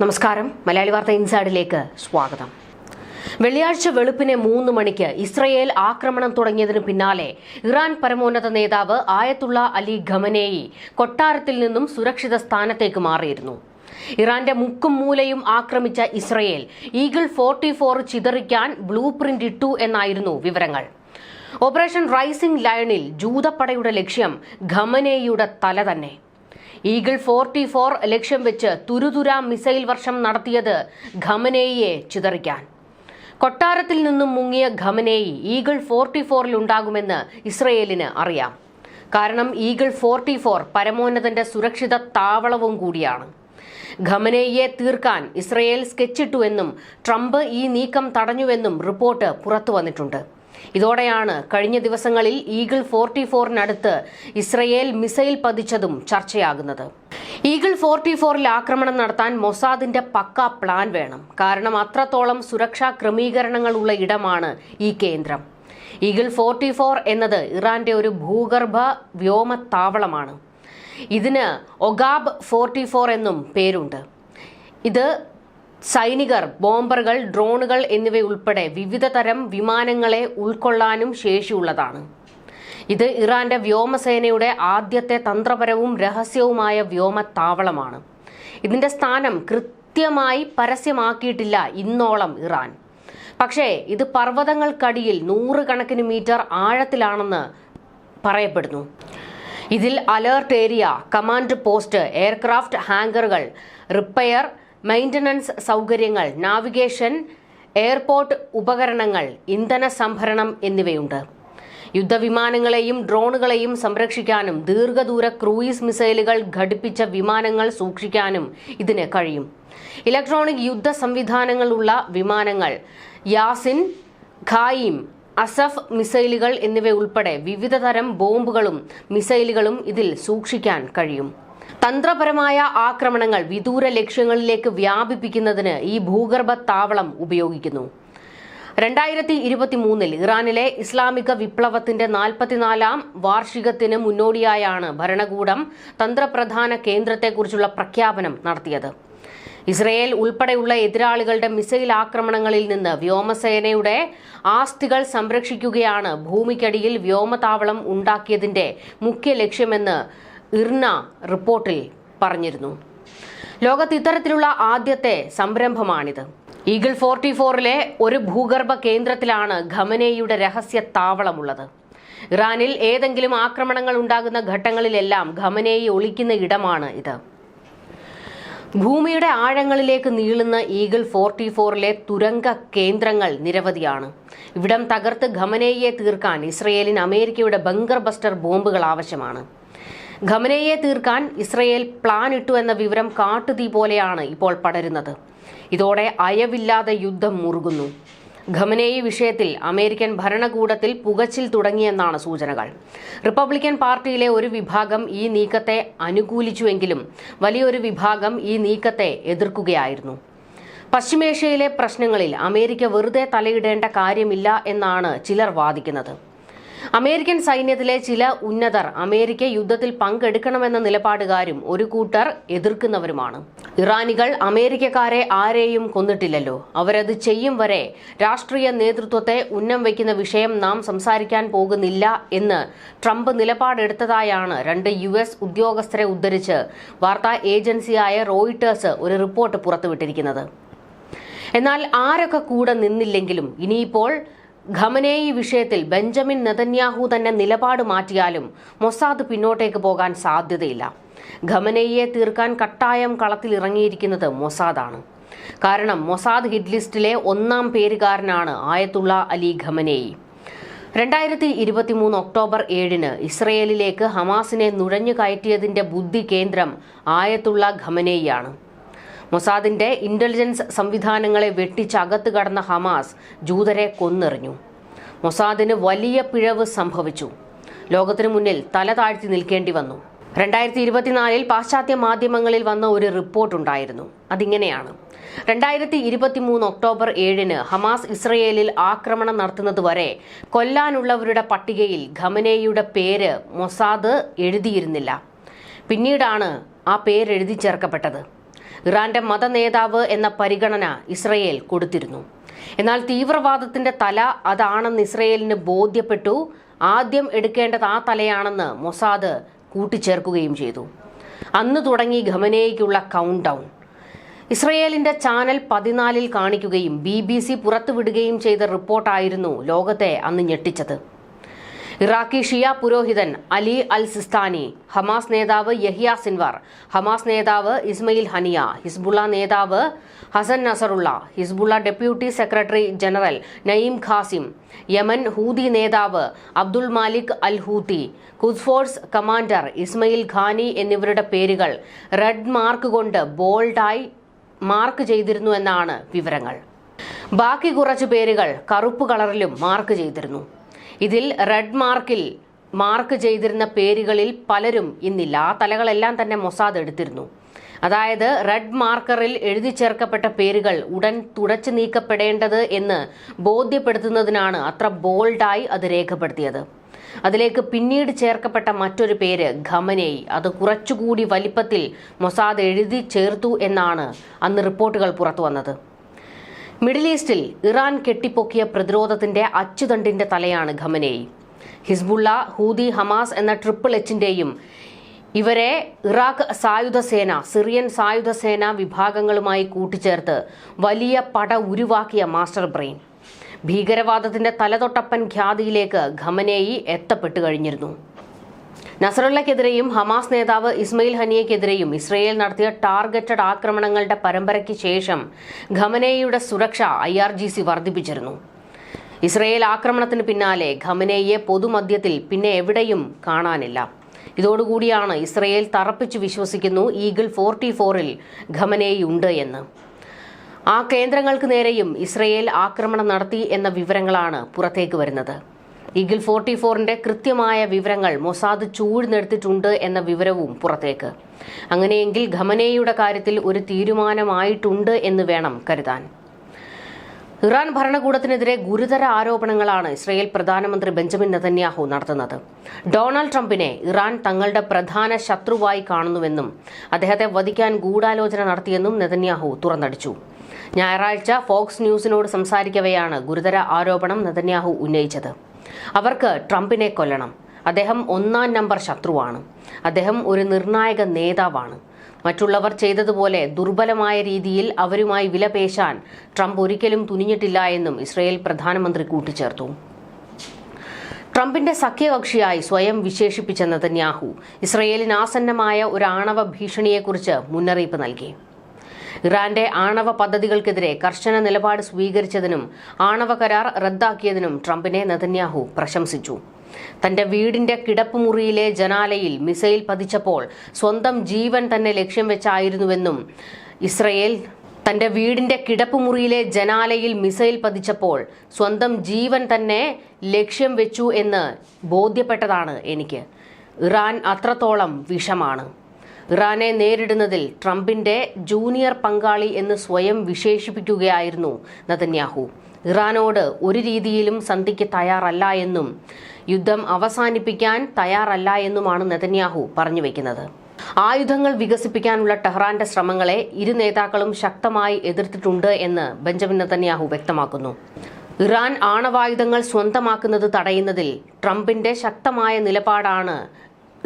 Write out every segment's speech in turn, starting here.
നമസ്കാരം. മലയാളി വാർത്ത ഇൻസൈഡിലേക്ക് സ്വാഗതം. വെള്ളിയാഴ്ച വെളുപ്പിനെ മൂന്ന് മണിക്ക് ഇസ്രയേൽ ആക്രമണം തുടങ്ങിയതിനു പിന്നാലെ ഇറാൻ പരമോന്നത നേതാവ് ആയത്തുള്ള അലി ഖമനേയി കൊട്ടാരത്തിൽ നിന്നും സുരക്ഷിത സ്ഥാനത്തേക്ക് മാറിയിരുന്നു. ഇറാന്റെ മുക്കും മൂലയും ആക്രമിച്ച ഇസ്രയേൽ ഈഗിൾ ഫോർട്ടി ഫോർ ചിതറിക്കാൻ ബ്ലൂ പ്രിന്റ് ഇട്ടു എന്നായിരുന്നു വിവരങ്ങൾ. ഓപ്പറേഷൻ റൈസിംഗ് ലയണിൽ ജൂതപ്പടയുടെ ലക്ഷ്യം ഖമനേയുടെ തല തന്നെ. ഈഗിൾ ഫോർട്ടി ഫോർ ലക്ഷ്യം വെച്ച് തുരുതുര മിസൈൽ വർഷം നടത്തിയത് ഖമനേയിയെ ചിതറിക്കാൻ. കൊട്ടാരത്തിൽ നിന്നും മുങ്ങിയ ഖമനേയി ഈഗിൾ ഫോർട്ടി ഫോറിൽ ഉണ്ടാകുമെന്ന് ഇസ്രയേലിന് അറിയാം. കാരണം ഈഗിൾ ഫോർട്ടി ഫോർ പരമോന്നതന്റെ സുരക്ഷിത താവളവും കൂടിയാണ്. ഖമനേയിയെ തീർക്കാൻ ഇസ്രയേൽ സ്കെച്ചിട്ടുവെന്നും ട്രംപ് ഈ നീക്കം തടഞ്ഞുവെന്നും റിപ്പോർട്ട് പുറത്തു വന്നിട്ടുണ്ട്. ഇതോടെയാണ് കഴിഞ്ഞ ദിവസങ്ങളിൽ ഈഗിൾ ഫോർട്ടി ഫോറിനടുത്ത് ഇസ്രയേൽ മിസൈൽ പതിച്ചതും ചർച്ചയാകുന്നത്. ഈഗിൾ ഫോർട്ടി ഫോറിൽ ആക്രമണം നടത്താൻ മൊസാദിന്റെ പക്ക പ്ലാൻ വേണം. കാരണം അത്രത്തോളം സുരക്ഷാ ക്രമീകരണങ്ങളുള്ള ഇടമാണ് ഈ കേന്ദ്രം. ഈഗിൾ ഫോർട്ടി ഫോർ എന്നത് ഇറാന്റെ ഒരു ഭൂഗർഭ വ്യോമത്താവളമാണ്. ഇതിന് ഒഗാബ് ഫോർട്ടി ഫോർ എന്നും പേരുണ്ട്. ഇത് സൈനികർ ബോംബറുകൾ ഡ്രോണുകൾ എന്നിവയുൾപ്പെടെ വിവിധ തരം വിമാനങ്ങളെ ഉൾക്കൊള്ളാനും ശേഷിയുള്ളതാണ്. ഇത് ഇറാന്റെ വ്യോമസേനയുടെ ആദ്യത്തെ തന്ത്രപരവും രഹസ്യവുമായ വ്യോമത്താവളമാണ്. ഇതിന്റെ സ്ഥാനം കൃത്യമായി പരസ്യമാക്കിയിട്ടില്ല ഇന്നോളം ഇറാൻ. പക്ഷേ ഇത് പർവതങ്ങൾക്കടിയിൽ നൂറുകണക്കിന് മീറ്റർ ആഴത്തിലാണെന്ന് പറയപ്പെടുന്നു. ഇതിൽ alert area command post aircraft ഹാങ്കറുകൾ repair maintenance സൗകര്യങ്ങൾ നാവിഗേഷൻ എയർപോർട്ട് ഉപകരണങ്ങൾ ഇന്ധന സംഭരണം എന്നിവയുണ്ട്. യുദ്ധവിമാനങ്ങളെയും ഡ്രോണുകളെയും സംരക്ഷിക്കാനും ദീർഘദൂര ക്രൂയിസ് മിസൈലുകൾ ഘടിപ്പിച്ച വിമാനങ്ങൾ സൂക്ഷിക്കാനും ഇതിന് കഴിയും. ഇലക്ട്രോണിക് യുദ്ധ സംവിധാനങ്ങളുള്ള വിമാനങ്ങൾ യാസിൻ ഖായിം അസഫ് മിസൈലുകൾ എന്നിവ ഉൾപ്പെടെ വിവിധതരം ബോംബുകളും മിസൈലുകളും ഇതിൽ സൂക്ഷിക്കാൻ കഴിയും. തന്ത്രപരമായ ആക്രമണങ്ങൾ വിദൂര ലക്ഷ്യങ്ങളിലേക്ക് വ്യാപിപ്പിക്കുന്നതിന് ഈ ഭൂഗർഭ താവളം ഉപയോഗിക്കുന്നു. രണ്ടായിരത്തി ഇരുപത്തി മൂന്നിൽ ഇറാനിലെ ഇസ്ലാമിക വിപ്ലവത്തിന്റെ നാൽപ്പത്തിനാലാം വാർഷികത്തിന് മുന്നോടിയായാണ് ഭരണകൂടം തന്ത്രപ്രധാന കേന്ദ്രത്തെക്കുറിച്ചുള്ള പ്രഖ്യാപനം നടത്തിയത്. ഇസ്രയേൽ ഉൾപ്പെടെയുള്ള എതിരാളികളുടെ മിസൈൽ ആക്രമണങ്ങളിൽ നിന്ന് വ്യോമസേനയുടെ ആസ്തികൾ സംരക്ഷിക്കുകയാണ് ഭൂമിക്കടിയിൽ വ്യോമതാവളം ഉണ്ടാക്കിയതിന്റെ മുഖ്യ ലക്ഷ്യമെന്ന് ഇർന റിപ്പോർട്ടിൽ പറഞ്ഞിരുന്നു. ലോകത്ത് ഇത്തരത്തിലുള്ള ആദ്യത്തെ സംരംഭമാണിത്. ഈഗിൾ ഫോർട്ടി ഫോറിലെ ഒരു ഭൂഗർഭ കേന്ദ്രത്തിലാണ് ഖമനേയുടെ രഹസ്യ താവളമുള്ളത്. ഇറാനിൽ ഏതെങ്കിലും ആക്രമണങ്ങൾ ഉണ്ടാകുന്ന ഘട്ടങ്ങളിലെല്ലാം ഖമനേയി ഒളിക്കുന്ന ഇടമാണ് ഇത്. ഭൂമിയുടെ ആഴങ്ങളിലേക്ക് നീളുന്ന ഈഗിൾ ഫോർട്ടി ഫോറിലെ തുരങ്ക കേന്ദ്രങ്ങൾ നിരവധിയാണ്. ഇവിടം തകർത്ത് ഖമനേയെ തീർക്കാൻ ഇസ്രയേലിന് അമേരിക്കയുടെ ബങ്കർ ബസ്റ്റർ ബോംബുകൾ ആവശ്യമാണ്. ഖമനയെ തീർക്കാൻ ഇസ്രയേൽ പ്ലാൻ ഇട്ടു എന്ന വിവരം കാട്ടുതീ പോലെയാണ് ഇപ്പോൾ പടരുന്നത്. ഇതോടെ അയവില്ലാതെ യുദ്ധം മുറുകുന്നു. ഖമനേയി വിഷയത്തിൽ അമേരിക്കൻ ഭരണകൂടത്തിൽ പുകച്ചിൽ തുടങ്ങിയെന്നാണ് സൂചനകൾ. റിപ്പബ്ലിക്കൻ പാർട്ടിയിലെ ഒരു വിഭാഗം ഈ നീക്കത്തെ അനുകൂലിച്ചുവെങ്കിലും വലിയൊരു വിഭാഗം ഈ നീക്കത്തെ എതിർക്കുകയായിരുന്നു. പശ്ചിമേഷ്യയിലെ പ്രശ്നങ്ങളിൽ അമേരിക്ക വെറുതെ തലയിടേണ്ട കാര്യമില്ല എന്നാണ് ചിലർ വാദിക്കുന്നത്. അമേരിക്കൻ സൈന്യത്തിലെ ചില ഉന്നതർ അമേരിക്ക യുദ്ധത്തിൽ പങ്കെടുക്കണമെന്ന നിലപാടുകാരും ഒരു കൂട്ടർ എതിർക്കുന്നവരുമാണ്. ഇറാനികൾ അമേരിക്കക്കാരെ ആരെയും കൊന്നിട്ടില്ലല്ലോ. അവരത് ചെയ്യും വരെ രാഷ്ട്രീയ നേതൃത്വത്തെ ഉന്നം വയ്ക്കുന്ന വിഷയം നാം സംസാരിക്കാൻ പോകുന്നില്ല എന്ന് ട്രംപ് നിലപാടെടുത്തതായാണ് രണ്ട് യു എസ് ഉദ്യോഗസ്ഥരെ ഉദ്ധരിച്ച് വാർത്താ ഏജൻസിയായ റോയിട്ടേഴ്സ് ഒരു റിപ്പോർട്ട് പുറത്തുവിട്ടിരിക്കുന്നത്. എന്നാൽ ആരൊക്കെ കൂടെ നിന്നില്ലെങ്കിലും ഇനിയിപ്പോൾ ഖമനേയി വിഷയത്തിൽ ബെഞ്ചമിൻ നെതന്യാഹു തന്നെ നിലപാട് മാറ്റിയാലും മൊസാദ് പിന്നോട്ടേക്ക് പോകാൻ സാധ്യതയില്ല. ഖമനേയിയെ തീർക്കാൻ കട്ടായം കളത്തിലിറങ്ങിയിരിക്കുന്നത് മൊസാദാണ്. കാരണം മൊസാദ് ഹിറ്റ് ലിസ്റ്റിലെ ഒന്നാം പേരുകാരനാണ് ആയത്തുള്ള അലി ഖമനേയി. രണ്ടായിരത്തി ഇരുപത്തിമൂന്ന് ഒക്ടോബർ ഏഴിന് ഇസ്രയേലിലേക്ക് ഹമാസിനെ നുഴഞ്ഞു കയറ്റിയതിന്റെ ബുദ്ധി കേന്ദ്രം ആയത്തുള്ള ഖമനേയിയാണ്. മൊസാദിന്റെ ഇന്റലിജൻസ് സംവിധാനങ്ങളെ വെട്ടിച്ചകത്ത് കടന്ന ഹമാസ് ജൂതരെ കൊന്നെറിഞ്ഞു. മൊസാദിന് വലിയ പിഴവ് സംഭവിച്ചു. ലോകത്തിനു മുന്നിൽ തല താഴ്ത്തി നിൽക്കേണ്ടി വന്നു. രണ്ടായിരത്തി ഇരുപത്തിനാലിൽ പാശ്ചാത്യ മാധ്യമങ്ങളിൽ വന്ന ഒരു റിപ്പോർട്ടുണ്ടായിരുന്നു അതിങ്ങനെയാണ്. രണ്ടായിരത്തി ഇരുപത്തിമൂന്ന് ഒക്ടോബർ ഏഴിന് ഹമാസ് ഇസ്രയേലിൽ ആക്രമണം നടത്തുന്നതുവരെ കൊല്ലാനുള്ളവരുടെ പട്ടികയിൽ ഖമനേയുടെ പേര് മൊസാദ് എഴുതിയിരുന്നില്ല. പിന്നീടാണ് ആ പേരെഴുതി ചേർക്കപ്പെട്ടത്. ഇറാന്റെ മതനേതാവ് എന്ന പരിഗണന ഇസ്രയേൽ കൊടുത്തിരുന്നു. എന്നാൽ തീവ്രവാദത്തിന്റെ തല അതാണെന്ന് ഇസ്രയേലിന് ബോധ്യപ്പെട്ടു. ആദ്യം എടുക്കേണ്ടത് ആ തലയാണെന്ന് മൊസാദ് കൂട്ടിച്ചേർക്കുകയും ചെയ്തു. അന്ന് തുടങ്ങി ഖമനേയ്ക്കുള്ള കൗണ്ട് ഡൗൺ ഇസ്രയേലിന്റെ ചാനൽ പതിനാലിൽ കാണിക്കുകയും ബി ബി സി പുറത്തുവിടുകയും ചെയ്ത റിപ്പോർട്ടായിരുന്നു ലോകത്തെ അന്ന് ഞെട്ടിച്ചത്. ഇറാഖി ഷിയ പുരോഹിതൻ അലി അൽ സിസ്താനി ഹമാസ് നേതാവ് യഹിയ സിൻവാർ ഹമാസ് നേതാവ് ഇസ്മയിൽ ഹനിയ ഹിസ്ബുള്ള നേതാവ് Hassan Nasrallah Hezbollah deputy secretary general Naim Qassem Yemen Houthi നേതാവ് Abdul Malik al Houthi Quds Force commander Ismail Qaani എന്നിവരുടെ പേരുകൾ റെഡ് മാർക്ക് കൊണ്ട് ബോൾഡായി മാർക്ക് ചെയ്തിരുന്നു എന്നാണ് വിവരങ്ങൾ. ബാക്കി കുറച്ച് പേരുകൾ കറുപ്പ് കളറിലും മാർക്ക് ചെയ്തിരുന്നു. ഇതിൽ റെഡ് മാർക്കിൽ മാർക്ക് ചെയ്തിരുന്ന പേരുകളിൽ പലരും ഇന്നില്ല. ആ തലകളെല്ലാം തന്നെ മൊസാദ് എടുത്തിരുന്നു. അതായത് റെഡ് മാർക്കറിൽ എഴുതി ചേർക്കപ്പെട്ട പേരുകൾ ഉടൻ തുടച്ചു നീക്കപ്പെടേണ്ടത് എന്ന് ബോധ്യപ്പെടുത്തുന്നതിനാണ് അത്ര ബോൾഡായി അത് രേഖപ്പെടുത്തിയത്. അതിലേക്ക് പിന്നീട് ചേർക്കപ്പെട്ട മറ്റൊരു പേര് ഖമനേയ്. അത് കുറച്ചുകൂടി വലിപ്പത്തിൽ മൊസാദ് എഴുതി ചേർത്തു എന്നാണ് അന്ന് റിപ്പോർട്ടുകൾ പുറത്തു വന്നത് മിഡിൽ ഈസ്റ്റിൽ ഇറാൻ കെട്ടിപ്പൊക്കിയ പ്രതിരോധത്തിന്റെ അച്ചുതണ്ടിന്റെ തലയാണ് ഖമനേയി ഹിസ്ബുള്ള ഹൂദി ഹമാസ് എന്ന ട്രിപ്പിൾ എച്ചിന്റെയും ഇവരെ ഇറാഖ് സായുധ സേന സിറിയൻ സായുധ സേന വിഭാഗങ്ങളുമായി കൂട്ടിച്ചേർത്ത് വലിയ പട ഉരുവാക്കിയ മാസ്റ്റർ ബ്രെയിൻ. ഭീകരവാദത്തിന്റെ തലതൊട്ടപ്പൻ ഖ്യാതിയിലേക്ക് ഖമനേയി എത്തപ്പെട്ടു കഴിഞ്ഞിരുന്നു. നസറുള്ളക്കെതിരെയും ഹമാസ് നേതാവ് ഇസ്മയിൽ ഹനിയക്കെതിരെയും ഇസ്രയേൽ നടത്തിയ ടാർഗറ്റഡ് ആക്രമണങ്ങളുടെ പരമ്പരയ്ക്ക് ശേഷം ഖമനേയുടെ സുരക്ഷ ഐ ആർ ജി സി വർദ്ധിപ്പിച്ചിരുന്നു. ഇസ്രയേൽ ആക്രമണത്തിന് പിന്നാലെ ഖമനേയെ പൊതുമധ്യത്തിൽ പിന്നെ എവിടെയും കാണാനില്ല. ഇതോടുകൂടിയാണ് ഇസ്രയേൽ തറപ്പിച്ചു വിശ്വസിക്കുന്നു ഈഗിൾ ഫോർട്ടി ഫോറിൽ ഖമനേയുണ്ട് എന്ന്. ആ കേന്ദ്രങ്ങൾക്ക് നേരെയും ഇസ്രയേൽ ആക്രമണം നടത്തി എന്ന വിവരങ്ങളാണ് പുറത്തേക്ക് വരുന്നത്. ഈഗിൾ ഫോർട്ടി ഫോറിന്റെ കൃത്യമായ വിവരങ്ങൾ മൊസാദ് ചൂഴ്ന്നെടുത്തിട്ടുണ്ട് എന്ന വിവരവും പുറത്തേക്ക്. അങ്ങനെയെങ്കിൽ ഖമനേയുടെ കാര്യത്തിൽ ഒരു തീരുമാനമായിട്ടുണ്ട് എന്ന് വേണം കരുതാൻ. ഇറാൻ ഭരണകൂടത്തിനെതിരെ ഗുരുതര ആരോപണങ്ങളാണ് ഇസ്രയേൽ പ്രധാനമന്ത്രി ബെഞ്ചമിൻ നെതന്യാഹു നടത്തുന്നത്. ഡൊണാൾഡ് ട്രംപിനെ ഇറാൻ തങ്ങളുടെ പ്രധാന ശത്രുവായി കാണുന്നുവെന്നും അദ്ദേഹത്തെ വധിക്കാൻ ഗൂഢാലോചന നടത്തിയെന്നും നെതന്യാഹു തുറന്നടിച്ചു. ഞായറാഴ്ച ഫോക്സ് ന്യൂസിനോട് സംസാരിക്കവെയാണ് ഗുരുതര ആരോപണം നെതന്യാഹു ഉന്നയിച്ചത്. അവർക്ക് ട്രംപിനെ കൊല്ലണം. അദ്ദേഹം ഒന്നാം നമ്പർ ശത്രുവാണ്. അദ്ദേഹം ഒരു നിർണായക നേതാവാണ്. മറ്റുള്ളവർ ചെയ്തതുപോലെ ദുർബലമായ രീതിയിൽ അവരുമായി വിലപേശാൻ ട്രംപ് ഒരിക്കലും തുനിഞ്ഞിട്ടില്ല എന്നും ഇസ്രയേൽ പ്രധാനമന്ത്രി കൂട്ടിച്ചേർത്തു. ട്രംപിന്റെ സഖ്യകക്ഷിയായി സ്വയം വിശേഷിപ്പിച്ച നെതന്യാഹു ഇസ്രയേലിന് ആസന്നമായ ഒരു ആണവ ഭീഷണിയെക്കുറിച്ച് മുന്നറിയിപ്പ് നൽകി. ഇറാന്റെ ആണവ പദ്ധതികൾക്കെതിരെ കർശന നിലപാട് സ്വീകരിച്ചതിനും ആണവ കരാർ റദ്ദാക്കിയതിനും ട്രംപിനെ നെതന്യാഹു പ്രശംസിച്ചു. തന്റെ വീടിന്റെ കിടപ്പുമുറിയിലെ ജനാലയിൽ മിസൈൽ പതിച്ചപ്പോൾ സ്വന്തം ജീവൻ തന്നെ ലക്ഷ്യം വെച്ചായിരുന്നുവെന്നും ഇസ്രയേൽ തന്റെ വീടിന്റെ കിടപ്പുമുറിയിലെ ജനാലയിൽ മിസൈൽ പതിച്ചപ്പോൾ സ്വന്തം ജീവൻ തന്നെ ലക്ഷ്യം വെച്ചു എന്ന് ബോധ്യപ്പെട്ടതാണ് എനിക്ക്. ഇറാൻ അത്രത്തോളം വിഷമാണ്. ഇറാനെ നേരിടുന്നതിൽ ട്രംപിന്റെ ജൂനിയർ പങ്കാളി എന്ന് സ്വയം വിശേഷിപ്പിക്കുകയായിരുന്നു നതന്യാഹു. ഇറാനോട് ഒരു രീതിയിലും സന്ധിക്ക് തയ്യാറല്ല എന്നും യുദ്ധം അവസാനിപ്പിക്കാൻ തയ്യാറല്ല എന്നുമാണ് നെതന്യാഹു പറഞ്ഞു വെക്കുന്നത്. ആയുധങ്ങൾ വികസിപ്പിക്കാനുള്ള ടെഹ്റാന്റെ ശ്രമങ്ങളെ ഇരു നേതാക്കളും ശക്തമായി എതിർത്തിട്ടുണ്ട് എന്ന് ബെഞ്ചമിൻ നെതന്യാഹു വ്യക്തമാക്കുന്നു. ഇറാൻ ആണവായുധങ്ങൾ സ്വന്തമാക്കുന്നത് തടയുന്നതിൽ ട്രംപിന്റെ ശക്തമായ നിലപാടാണ്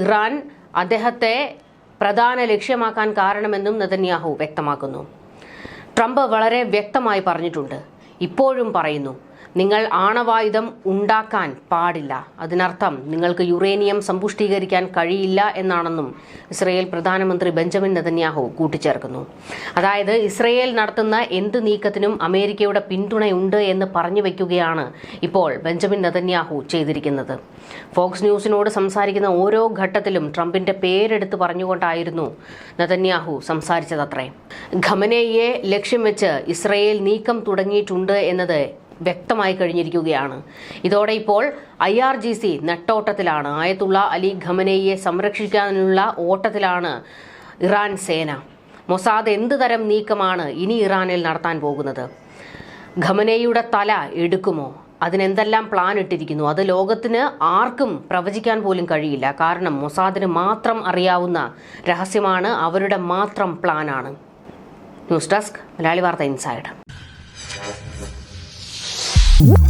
ഇറാൻ അദ്ദേഹത്തെ പ്രധാന ലക്ഷ്യമാക്കാൻ കാരണമെന്നും നെതന്യാഹു വ്യക്തമാക്കുന്നു. ട്രംപ് വളരെ വ്യക്തമായി പറഞ്ഞിട്ടുണ്ട്. ഇപ്പോഴും പറയുന്നു നിങ്ങൾ ആണവായുധം ഉണ്ടാക്കാൻ പാടില്ല. അതിനർത്ഥം നിങ്ങൾക്ക് യുറേനിയം സമ്പുഷ്ടീകരിക്കാൻ കഴിയില്ല എന്നാണെന്നും ഇസ്രയേൽ പ്രധാനമന്ത്രി ബെഞ്ചമിൻ നെതന്യാഹു കൂട്ടിച്ചേർക്കുന്നു. അതായത് ഇസ്രയേൽ നടത്തുന്ന എന്ത് നീക്കത്തിനും അമേരിക്കയുടെ പിന്തുണയുണ്ട് എന്ന് പറഞ്ഞു വയ്ക്കുകയാണ് ഇപ്പോൾ ബെഞ്ചമിൻ നെതന്യാഹു ചെയ്തിരിക്കുന്നത്. ഫോക്സ് ന്യൂസിനോട് സംസാരിക്കുന്ന ഓരോ ഘട്ടത്തിലും ട്രംപിന്റെ പേരെടുത്ത് പറഞ്ഞുകൊണ്ടായിരുന്നു നെതന്യാഹു സംസാരിച്ചതത്രേ. ഖമനേയെ ലക്ഷ്യം വെച്ച് ഇസ്രയേൽ നീക്കം തുടങ്ങിയിട്ടുണ്ട് എന്നത് വ്യക്തമായി കഴിഞ്ഞിരിക്കുകയാണ്. ഇതോടെ ഇപ്പോൾ ഐ ആർ ജി സി നെട്ടോട്ടത്തിലാണ്. ആയത്തുള്ള അലി ഖമനയെ സംരക്ഷിക്കാനുള്ള ഓട്ടത്തിലാണ് ഇറാൻ സേന. മൊസാദ് എന്ത് തരം നീക്കമാണ് ഇനി ഇറാനിൽ നടത്താൻ പോകുന്നത്? ഖമനയുടെ തല എടുക്കുമോ? അതിനെന്തെല്ലാം പ്ലാൻ ഇട്ടിരിക്കുന്നു? അത് ലോകത്തിന് ആർക്കും പ്രവചിക്കാൻ പോലും കഴിയില്ല. കാരണം മൊസാദിന് മാത്രം അറിയാവുന്ന രഹസ്യമാണ് അവരുടെ മാത്രം പ്ലാനാണ്. ന്യൂസ് ഡെസ്ക് മലയാളി വാർത്ത ഇൻസൈഡ്. Woo!